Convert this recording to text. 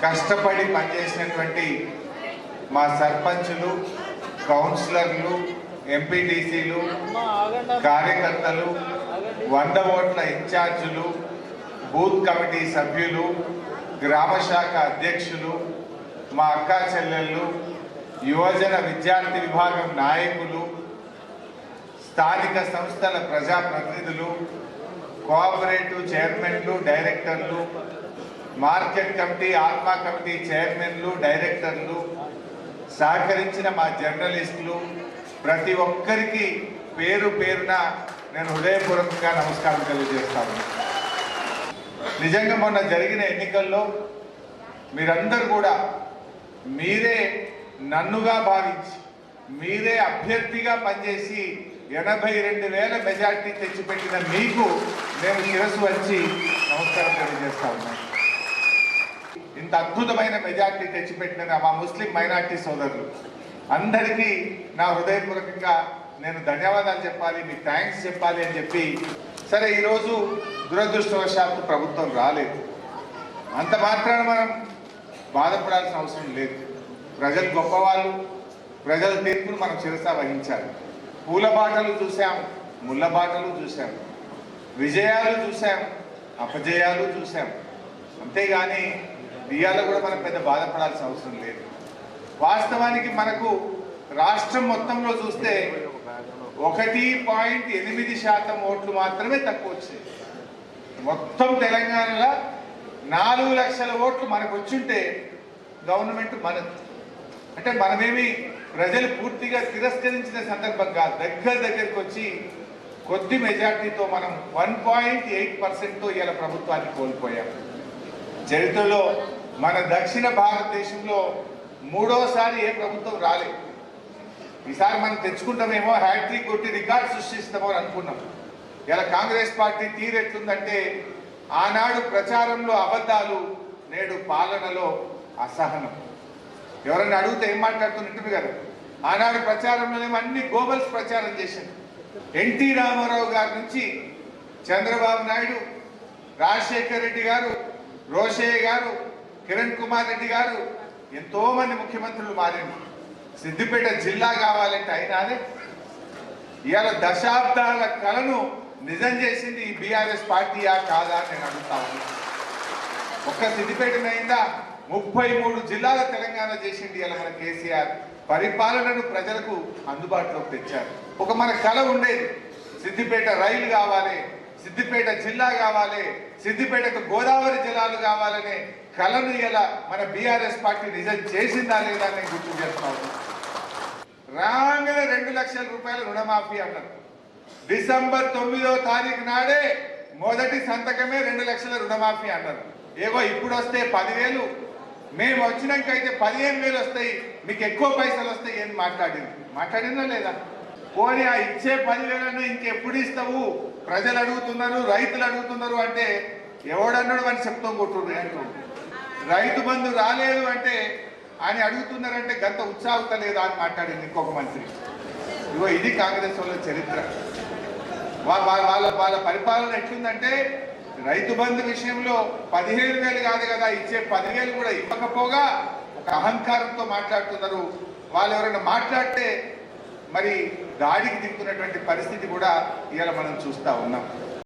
కష్టపడి పనిచేసినటువంటి మా సర్పంచులు కౌన్సిలర్లు ఎంపీటీసీలు కార్యకర్తలు వంద ఓట్ల ఇన్ఛార్జులు బూత్ కమిటీ సభ్యులు గ్రామ శాఖ అధ్యక్షులు మా అక్క చెల్లెళ్ళు యువజన విద్యార్థి విభాగం నాయకులు స్థానిక సంస్థల ప్రజాప్రతినిధులు కోఆపరేటివ్ చైర్మన్లు డైరెక్టర్లు మార్కెట్ కమిటీ ఆత్మా కమిటీ చైర్మన్లు డైరెక్టర్లు సహకరించిన మా జర్నలిస్టులు ప్రతి ఒక్కరికి పేరు పేరున నేను హృదయపూర్వకంగా నమస్కారం తెలియజేస్తాను నిజంగా మొన్న జరిగిన ఎన్నికల్లో మీరందరూ కూడా మీరే నన్నుగా భావించి మీరే అభ్యర్థిగా పనిచేసి ఎనభై రెండు వేల మెజార్టీ తెచ్చిపెట్టిన మీకు నేను శిరస్సు వచ్చి నమస్కారం తెలియజేస్తా ఉన్నాను ఇంత అద్భుతమైన మెజార్టీ తెచ్చిపెట్టిన మా ముస్లిం మైనార్టీ సోదరులు. అందరికీ నా హృదయపూర్వకంగా నేను ధన్యవాదాలు చెప్పాలి మీకు థ్యాంక్స్ చెప్పాలి అని చెప్పి సరే ఈరోజు దురదృష్టవశాత్తు ప్రభుత్వం రాలేదు. అంత మాత్రాన మనం బాధపడాల్సిన అవసరం లేదు. ప్రజలు గొప్పవాళ్ళు ప్రజల తీర్పును మనం శిరసా వహించాలి. పూల బాటలు చూసాం ముళ్ళ బాటలు చూసాం విజయాలు చూసాం అపజయాలు చూసాం అంతేగాని దియాలో కూడా మనం పెద్ద బాధపడాల్సిన అవసరం లేదు. వాస్తవానికి మనకు రాష్ట్రం మొత్తంలో చూస్తే ఒకటి పాయింట్ ఎనిమిది శాతం ఓట్లు మాత్రమే తక్కువ వచ్చాయి. మొత్తం తెలంగాణలో నాలుగు లక్షల ఓట్లు మనకు వచ్చుంటే గవర్నమెంట్ మన అంటే మనమేమి ప్రజలు పూర్తిగా తిరస్కరించిన సందర్భం కాదు. దగ్గర దగ్గరికి వచ్చి కొద్ది మెజార్టీతో మనం వన్ పాయింట్ ఎయిట్ పర్సెంట్తో ఇలా ప్రభుత్వాన్ని కోల్పోయాం. చరిత్రలో మన దక్షిణ భారతదేశంలో మూడోసారి ఏ ప్రభుత్వం రాలేదు. ఈసారి మనం తెచ్చుకుంటామేమో హ్యాట్రిక్ కొట్టి రికార్డ్ సృష్టిస్తామో అని అనుకున్నాం. ఇలా కాంగ్రెస్ పార్టీ తీరెట్లుందంటే ఆనాడు ప్రచారంలో అబద్ధాలు నేడు పాలనలో అసహనం. ఎవరైనా అడిగితే ఏం మాట్లాడుతున్నట్టు కదా ఆనాడు ప్రచారంలోనేమో అన్ని గోబల్స్ ప్రచారం చేసింది ఎన్టీ రామారావు గారి నుంచి చంద్రబాబు నాయుడు రాజశేఖర్ రెడ్డి గారు రోషయ్య గారు కిరణ్ కుమార్ రెడ్డి గారు ఎంతో మంది ముఖ్యమంత్రులు మారింది సిద్దిపేట జిల్లా కావాలంటే అయినానే. ఇవాళ దశాబ్దాల కళను నిజం చేసింది ఈ బీఆర్ఎస్ పార్టీయా కాదా అని నేను అడుగుతా ఉన్నా. ఒక్క సిద్దిపేటనైందా ముప్పై మూడు జిల్లాల తెలంగాణ చేసింది ఇలా మన కేసీఆర్. పరిపాలనను ప్రజలకు అందుబాటులోకి తెచ్చారు. ఒక మన కళ ఉండేది. సిద్దిపేట రైలు కావాలి సిద్దిపేట జిల్లా కావాలి సిద్దిపేటకు గోదావరి జిల్లాలు కావాలనే కలను ఇలా మన బీఆర్ఎస్ పార్టీ నిజం చేసిందా లేదా అని నేను గుర్తు చేస్తా రాగానే రెండు లక్షల రూపాయల రుణమాఫీ అన్నారు. డిసెంబర్ తొమ్మిదో తారీఖు నాడే మొదటి సంతకమే రెండు లక్షల రుణమాఫీ అన్నారు. ఏవో ఇప్పుడు వస్తే పదివేలు మేము వచ్చినాక అయితే పదిహేను వేలు వస్తాయి మీకు ఎక్కువ పైసలు వస్తాయి అని మాట్లాడింది. మాట్లాడిందా లేదా? పోనీ ఆ ఇచ్చే పదివేలను ఇంకెప్పుడు ఇస్తావు? ప్రజలు అడుగుతున్నారు రైతులు అడుగుతున్నారు అంటే ఎవడన్నాడు అని చెప్తాం కొట్టుర్రు అంటున్నారు రైతు బంధు రాలేదు అంటే ఆయన అడుగుతున్నారంటే గంత ఉత్సాహత లేదా అని మాట్లాడింది ఇంకొక మంత్రి. ఇగో ఇది కాంగ్రెస్ వాళ్ళ చరిత్ర. వాళ్ళ వాళ్ళ వాళ్ళ పరిపాలన ఎట్లుందంటే రైతు బంధు విషయంలో పదిహేను వేలు కాదు కదా ఇచ్చే పదివేలు కూడా ఇవ్వకపోగా ఒక అహంకారంతో మాట్లాడుతున్నారు. వాళ్ళు ఎవరైనా మాట్లాడితే మరి దాడికి దిక్కున్నటువంటి పరిస్థితి కూడా ఇవాళ మనం చూస్తా ఉన్నాం.